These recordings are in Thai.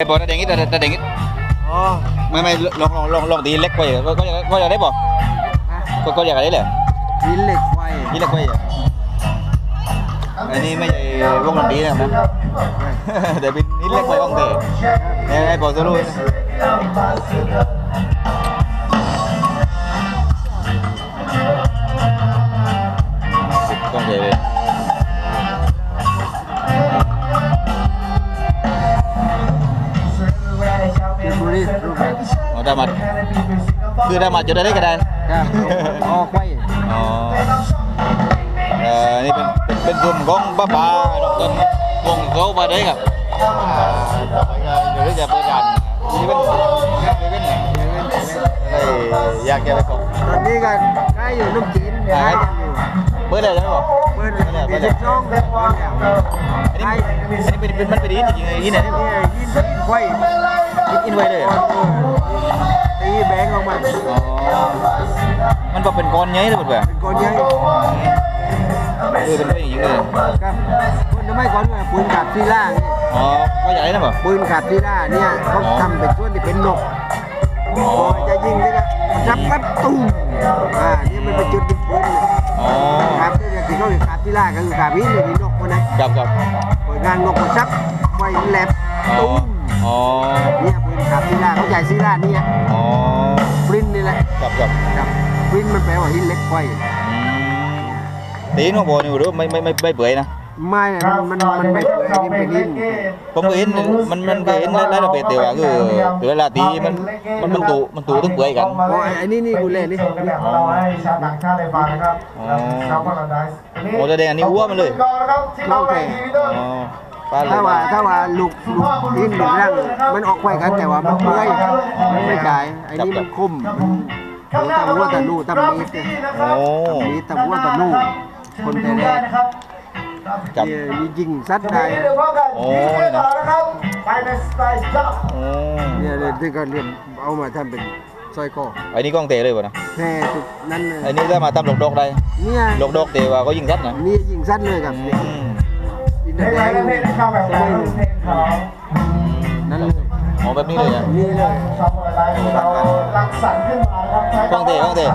ไอ้บอลแต่เด็กนี่แต่แต่เด็กนี่อ๋อไม่ไม่ลองลองลองลองตีเล็กไปก็ก็ก็อยากได้บ่ฮะก็ก็อยากได้แหละหินเหล็กไฟนี่เล็กไปอะอันนี้ไม่ใช่วงดนตรีนะครับนะแต่เป็นนี่เล็กไปบ้างเถอะเนี่ยไอ้บอลจะรู้นะต้องเทเลย ได้มาคือได้มาจะได้ได้ก็ได้ครับออกไว้อ๋อเอ่อนี่เป็นเป็นเป็นกลุ่มของป้าป๋าน้องต้นวงเขามาได้ครับอ่าต่อไปก็เดี๋ยวจะเปิดร้านนี่เป็นนี่เป็นเนี่ยเอ้ยอยากจะไปก่อนตอนนี้ก็ใกล้อยู่ลูกจีนขายกันอยู่เปิดเลยใช่ไหมบอกเปิดปีสิบสองแล้วอันนี้อันนี้เป็นเป็นมันเป็นอินจริงๆอินไหนนี่ยินยิน ไฟอินไว้เลยเหรอตีแบงออกมาอ๋อมันบอกเป็นก้อนใหญ่เลยแบบเป็นก้อนใหญ่เออเป็นไปอย่างนี้เลยครับคนทำไมก่อนว่าปืนขับซีล่านี่อ๋อก็อยากได้นะบอกปืนขับซีล่าเนี่ยเขาทำเป็นส่วนที่เป็นนกอ๋อพอจะยิงนี่ก็จับปั๊บตุ้มอ่านี่มันเป็นจุดยิงปืนเลยอ๋อ ครับนี่ที่เขาเรียกขับซีล่าก็คือขับวินเลยนี่นกคนนั้นกับกับ ผลงานนกมาซักไว้แลบอ๋อตุ้ม อ๋อเนี่ยปืนขับซีล่าเขาใหญ่ซีล่าเนี่ยอ๋อปรินนี่แหละกับกับครับปรินมันแปลว่าหินเหล็กไฟตีนของโบนี่รู้ไม่ไม่ไม่ไม่เปื่อยนะไม่มันมันมันไม่เปื่อยนี่เป็นหินผมเคยเห็นมันมันเคยเห็นหลายระเบียบแต่ว่าคือเวลาตีมันมันมันตูมันตูถึงเปื่อยกันโอ้ยไอ้นี่นี่กูเล่นนี่เรื่องของเราให้ชาวต่างชาติได้ฟังนะครับอ๋อชาวพาราไดซ์โอ้แสดงอันนี้วัวมันเลยก่อนนะครับที่เราไปทีวีด้วยอ๋อปลาเล ถ้ายว่าถ้าว่าลูกลูกหินลูกร่างมันออกไว้กันแต่ว่ามันเปื่อยมันไม่กายไอ้นี่มันคมมันตะวัวตะลู่ตะมีดเนี่ยโอ้ตะมีดตะวัวตะลู่คนแต่แรกกับเนี่ยยิงสัตว์ได้เดี๋ยวพบกันโอ้ที่ยนะต่อนะครับไปในสไตล์จ๊อบโอ้เนี่ยเลยที่ก็เรียนเอามาทำเป็นสร้อยคอไอ้นี่กล้องเตะเลยป่ะนะแค่จุดนั้นเลยไอ้นี่ถ้ามาทำหลอกดอกได้เนี่ยหลอกดอกเตะว่าเขายิงซัดนะนี่ยิงสัตว์เลยครับอืมอิน เพลยงอะไรเพลงเข้าแบบการเพลงของนั่นเลยอ๋อแบบนี้เลยอะ นี่เลยชาวพาราไดซ์เรารังสรรค์ขึ้นมาครับใช้กล้องเตะกล้องเตะ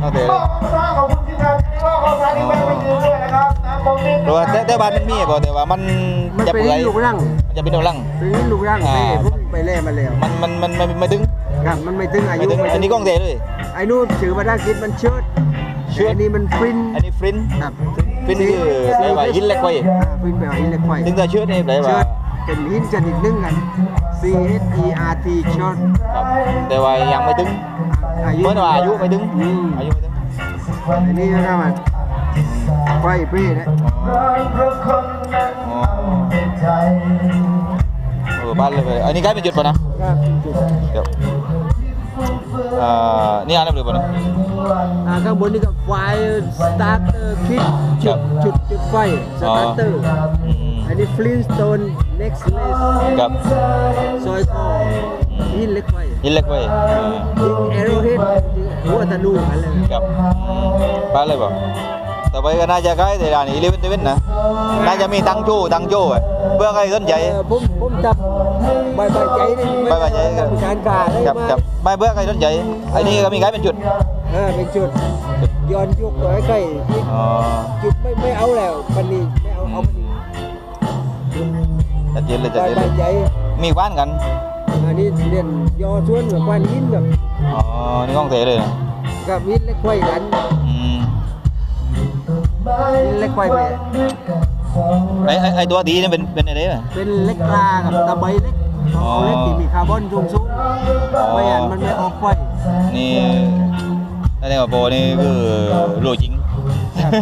กล้องเตะขอบคุณมากขอบคุณที่ทำที่ว่าขอบคุณที่แวะไปยืนด้วยนะครับนะผมนี่เพราะว่าแต่แต่บ้ามันมีบ่แต่ว่ามันมันจะเป็นเปื่อยลูกร่างมันจะเป็นดอกลัง เป็นลูกร่างอ่าเป้พุ่งไปเล่มาแล้วมันมันมันมันไม่ถึงครับมันไม่ถึงอาไม่ยุถึงอันนี้กล้องเตะเลย ไอ้นู่นถือภาษาอังกฤษมันเชิดเชิดแต่อันนี้มันฟรินอันนี้ฟรินครับ ฟรินคือแปลว่าหินเหล็กไฟอ่าฟรินแปลว่าหินเหล็กไฟถึงจะเชื่อนี่แปลว่าเชิดเป็นหินชนิดหนึงกัน C H E R T เชิดครับแต่ว่ายังไม่ถึงอายุเมื่อว่าอายุไม่ถึงอืมอายุไม่ถึงอันนี้นะครับมันไฟเป้นะอ๋อเออบ้านเลยไปอันนี้ใกล้เป็นจุดป่ะนะครับจุดเดี๋ยวอ่านี่อ่านได้เลยป่ะนะอ่า ข้างบนนี่ก็ไฟสตาร์เตอร์คิดจุดจุดจุดไฟสตาร์เตอร์อืมอันนี้ฟลินสโตนเน็กซ์เลสครับซอยคอหินเหล็กไฟหินเหล็กไฟอ่ายิงแอโรเฮดหัวตะนูอะไรนะครับบ้านเลยป่ะต่อไปก็น่าจะใกล้แต่ร้านอีเลเวนเทเวนนะ น่าจะมีตังโจ้ตังโจ้อะเพื่อใครสนใจเออผมผมจับใบใบใจนี่ใบใบใจครับมีการกาได้ครับมาครับไม่เพื่อใครสนใจอันนี้ก็มีใกล้เป็นจุด เออเป็นจุดย้อนยุคตัวไอ้ไก่อีกอ๋อจุดไม่ไม่เอาแล้วปันนี้ไม่เอาเอาปันนี้จัดเจนเลยใบจัดเจนใบเลยใจมีบ้านกัน อันนี้เรียนยอชวนกับควันหินกับอ๋อ นี่กล้องเทเลยนะกับหินเล็กไฟกันอืมหินเล็กไฟไปไอไอ้ไอตัวดีนี่เป็นเป็นอะไรอะเป็นเล็กปลากับตะไบเล็กอ๋อเอาเล็กที่มีคาร์บอนสูงสูงอ๋อไม่งั้นมันไม่ออกไฟนี่นั่ นเองว่าโปรนี่คือโรยจริง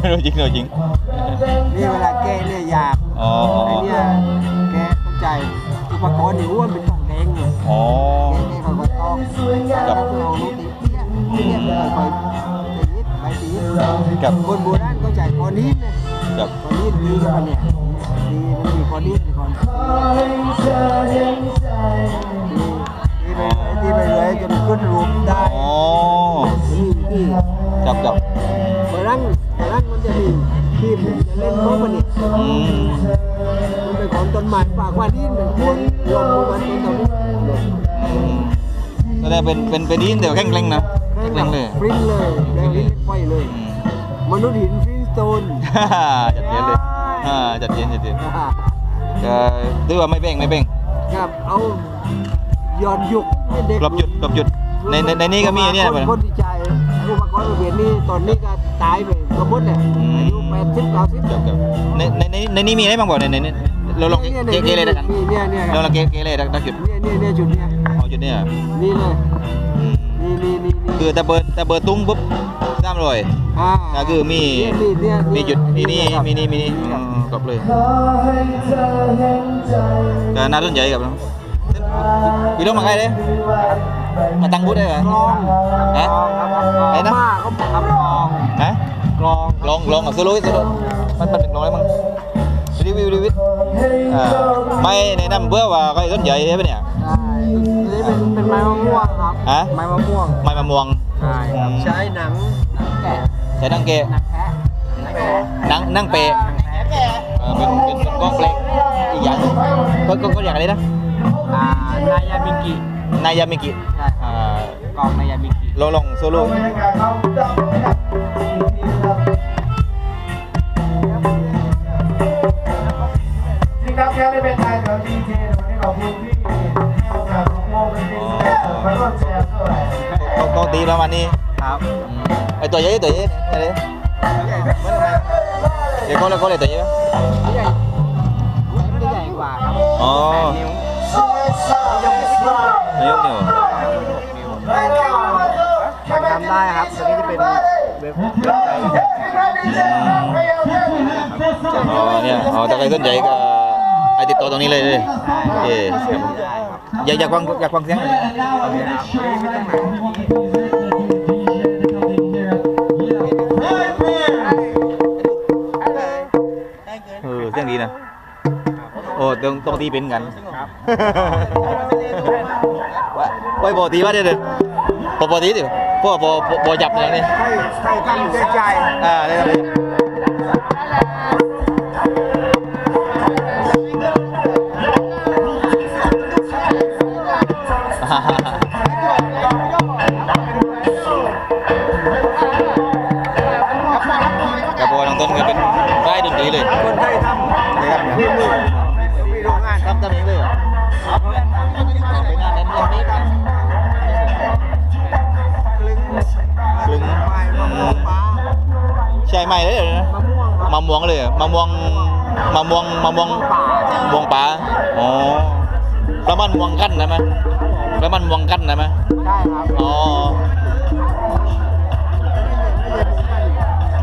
โรยจริงโรยจริง นี่เวลาแกะเนี่ยอยากอ๋อไอ้เนี่ยแกะเข้าใจอุปกรณ์นี่อ้วนเป็นของแดงเลยอ๋อแกะนี่เขาก็ต้องแล้วก็เอาลูกตีเปี้ยเปี้ยไปไปตีนิดไปตีนิดกับคนโบราณเขาใจคอนิดเนี่ยกับคอนิดดีกับมันเนี่ยดีมันมีคอนิดมีคอนดีไปเลยดีไปเลยจนขึ้นรูปได้อ๋อมันมีที่ กับกับฝรั่งฝรั่งมันจะมีทีมจะเล่นโมมันนี่อืมมันเป็นของต้นไม้ป่ากว่าดินเป็นคนรวมมันนะเป็นเป็นเป็นดินแต่ว่าแข็งแรงนะแข็งแรงเลยฟริ้นเลยแดงลิ้นไฟเลย อืม มนุษย์หินฟรินสโตน จัดเย็นเลยอ่าจัดเย็นจัดเย็นก็ถือว่าไม่เบ่งไม่เบ่งครับเอาย้อนยุคให้เด็กกลบหยุดกลบหยุดในในในนี้ก็มีอันเนี้ยคนะนคนที่ใจายอุปกรณ์ระเบียนนี่ตอนนี้ก็ตายไปกระมดเลยอืมอายุแปดสิบเก้าสิบครับครับในในในในนี้มีอะไรบ้างบ่ในในในเราลองเกเกเกเลยแล้วกันเนี่ยเนี่ยเราลองเกเกเลยดักหยุดเนี่ยเนี่ยเนี่ยจุดเนี่ยเอาจุดเนี้ยนี่เลยอืมนี่นี่นี่นี่คือแต่เบิร์แต่เบิร์ตุ้งปุ๊บสามร้อยอ่าก็คือมีเนี่ยเนี่ยมีเนี่ยจุดมีนี่ครับมีนี่มีนี่อืมครบเลยก็น่าสนใจครับน้อง พี่ลงมาใครเลยมาตั้งบูธได้เหรอกลองฮะไหนนะมาเขาทำกลองฮะกลองกลองลองกับโซโล่โซโล่มันมันเป็นลองอะไรมั้งรีวิวรีวิวไม่แนะนำเพื่อว่าใครสนใจใช่ไหมเนี่ยใช่นี่เป็นเป็นไม้มะม่วงครับฮะไม้มะม่วงไม้มะม่วงใช่ครับใช้หนังแกะใช้ดังเกะหนังแพะนั่งนั่งเปะเป็นเป็นกล้องเปลกอีกอย่างก็ก็ก็อย่างอะไรนะ อ่านายามิกินายามิกิใช่อ่ากลองนายามิกิลองลองโซโล่จริงครับแค่ได้เป็นนายแถวดีเจวันนี้ขอบคุณที่ให้โอกาสของโมเป็นดีเจมาร่วมแชร์ด้วยกล้องกล้องตีประมาณนี้ครับอืมไอตัวใหญ่ตัวใหญ่อะไรเดี๋ยวก็เลยก็เลยตัวใหญ่ใหญ่ไม่ได้ใหญ่กว่าครับอ๋อแปด นายกเนี่ยทำได้ครับตัวนี้จะเป็นเว็บอ๋อเนี่ยอ๋อถ้าใครสนใจก็ไอติดต่อตรงนี้เลยเลยโอเคอยากอยากฟังอยากฟังเสียง ตรงตรงตีเป็นกันไปปกติว่าเดี๋ยวเดี๋ยวปกติเดี๋ยวพวกพอพอจับอย่างนี้ให้ให้ทำด้วยใจอ่าได้ครับกระโปรงน้องต้นก็เป็นได้ดนตรีเลยคนไทยทำได้ครับมีมือมี โรงงานเองเลยเหรอไปงานนั้นยังมีกันกลึงกลึงไม้มะม่วงปลาใช่ไหมเลยนะมะม่วงมะม่วงเลยมะม่วงมะม่วงมะม่วงป่าม่วงป่าอ๋อแล้วมันม่วงกั้นนะมั้ยแล้วมันม่วงกั้นนะมั้ยใช่ครับอ๋อ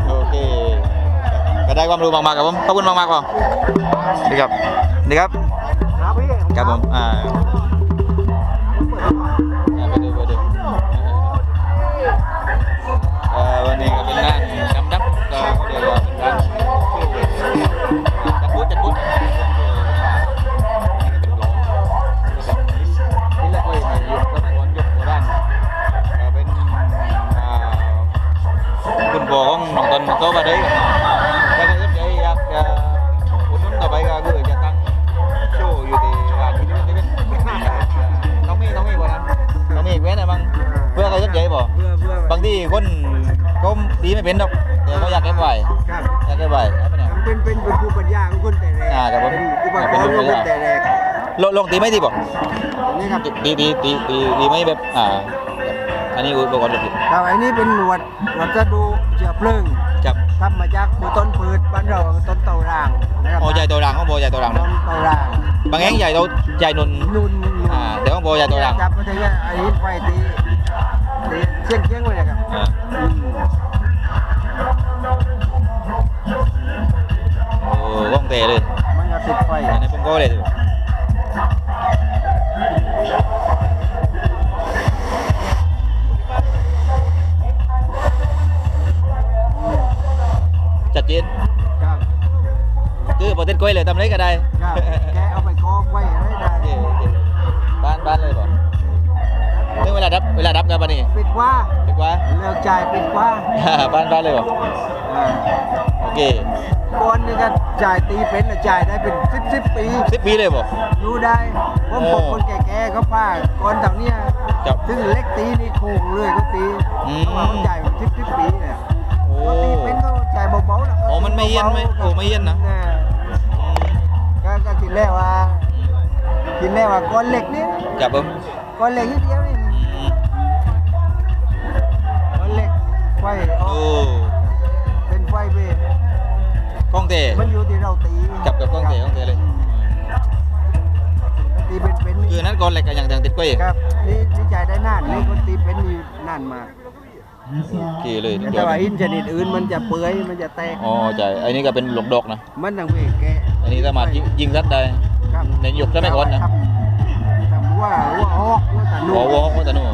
โอเคก็ได้ความรู้มากๆครับผม ขอบคุณมากๆครับดีครับดีครับ ครับ คนก็ดีไม่เป็นดอกแต่เขาอยากเก็บไว้ครับอยากเก็บไว้เอาไปไหนเป็นเป็นเป็นภูมิปัญญาของคนแต่แรกอ่าครับผม เป็นอุปกเป็นรภูณ์มิขปัองญญาคนแต่แรกลงลงตีไม่ดีบ่นี่ครับตีตีตีตีตีไม่แบบอ่าอันนี้อุปกรณ์ผิดครับอันนี้เป็นหนวดวัสดุเชื้อเพลิงจับทำมาจากต้นพืชบ้านเราต้นเต่าร่างนะครับโอ้ใหญ่ตัวรังของโบใหญ่ตัวรังต้นะนเต่าร่างบางแห่งใหญ่ตัวใหญ่นุนนุ่นอ่าเดี๋ยวของโบใหญ่ตัวรังจับมาถึงไอ้ไฟตีตี เชียงเชียงไว้เลยครับอ่าอืมโอ้ก้องเตะเลยมันก็ติดไฟอันนี้ผมก็เลยจัดเจนครับคือประเทศกล้วยเลยทำไรก็ได้ครับแกเอาไปกองไว้อะไรได้โอเคโอเคบ้านบ้านเลยบ่นี่เวลา ดับเวลาดับกันปะนี่ปิดว่าดีกว่าเลิกจ่ายปิดว่าบ้านบ้านเลยบ่อ่าโอเคก่อนนี่ก็จ่ายตีเป็นน่ะจ่ายได้เป็นสิบสิบปีสิบปีเลยบ่อยู่ได้ผมโอ้บอกคนแก่ๆเขาป้าก่อนแถวเนี้ยครับซึ่งเล็กตีนี่โค้งเลยก็ตีอืมเพราะว่าเขาจ่ายชิปชิปปีเนี่ยโอ้เขาตีเป็นเขาจ่ายเบาๆนะโอ้มันไม่เย็นไหมโอ้ไม่เย็นนะก็ก็คิดแล้วว่าคิดแล้วว่าก้อนเหล็กนี่ครับผมก้อนเหล็กนิดเดียว ไฟอโอ้อกเป็นไฟเบรกล้องเตะมันอยู่ที่เราตีกับกับกล้องเตะกล้องเตะเลยตีเป็นเป็นคือนั้นก่อนเหล็กก็ยังยังติดกล้วยครับนี่นี่จ่ายได้นานนี่คนตีเป็นอยู่นานมากกี่เลยแต่ว่าอินชนิดอื่นมันจะเปื่อยมันจะแตกอ๋อใช่อันนี้ก็เป็นหลกดอกนะมันต้องไปแกะอันนี้สามารถยิยิงรัดได้ครับในหยกใช่ไหมก่อนนะครับทำว่าว่าฮอกว่าตะนุวอวอว่าตะโน่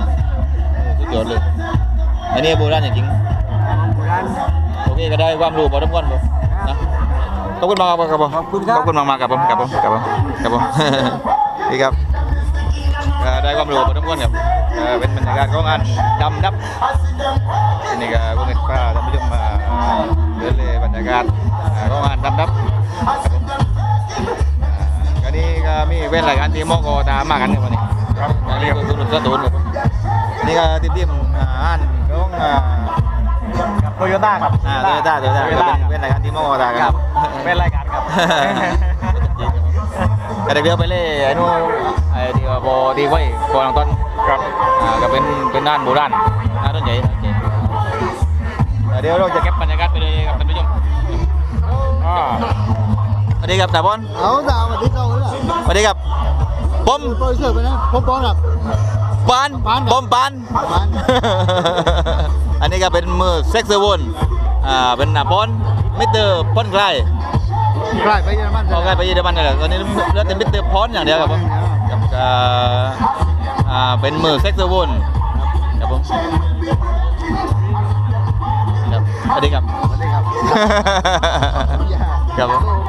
สุดยอดเลย อันนี้โบราณจริงโบราณๆโอเคก็ได้ความรู้พอสมควรผมนะขอบคุณมากครับครับผมขอบคุณครับขอบคุณมากมากๆครับผมครับผมครับผมครับผมนี่ครับก็ได้ความรู้พอสมควรครับเอ่อเป็นบรรยากาศของงานดำดับอันนี้ก็พวกเงินป้าท่านผู้ชมมาเดินเลยบรรยากาศอ่าของงานดำดับครับผมอ่าก็นี่ก็มีเว้นรายการที่มอกตามมากันครับวันนี้ครับอันนี้ก็คือรุ่นกระตูนครับผมนี่ก็ทีมทีมอาหารข องอ่าโตโยต้าครับอ่าโตโยต้าโตโยต้าเป็นเป็นรายการที่มอกตากันครับเป็นรายการครับก็เด็กเดียวไปเลยไอ้นู่นไอ้ที่ว่าโบดีไว้โบลังต้นครับ อ่าก็เป็นเป็นด้านโบราณด้านต้นใหญ่ต้นใหญ่อ่าเดี๋ยวเราจะเก็บบรรยากาศไปเลยครับท่านผู้ชมอ่าสวัสดีครับตาบอลเอาดาววันที่เขาเลยสวัสดีครับผมโปรดิวเซอร์ไปนะผมป้อนครับ ปานปานครับผมปานปาน อันนี้ก็เป็นมือเซ็กซ์วนอ่า เป็นนาปอนมิสเตอร์ปอนไกลใกล้ไปเยอรมันพอไกลไปเยอรมันนี่แหละตอนนี้เหลือแต่มิสเตอร์พอนอย่างเดียวครับผมกับอ่าอ่าเป็นมือเซ็กซ์วนครับผมครับสวัสดีครับสวัสดีครับครับผม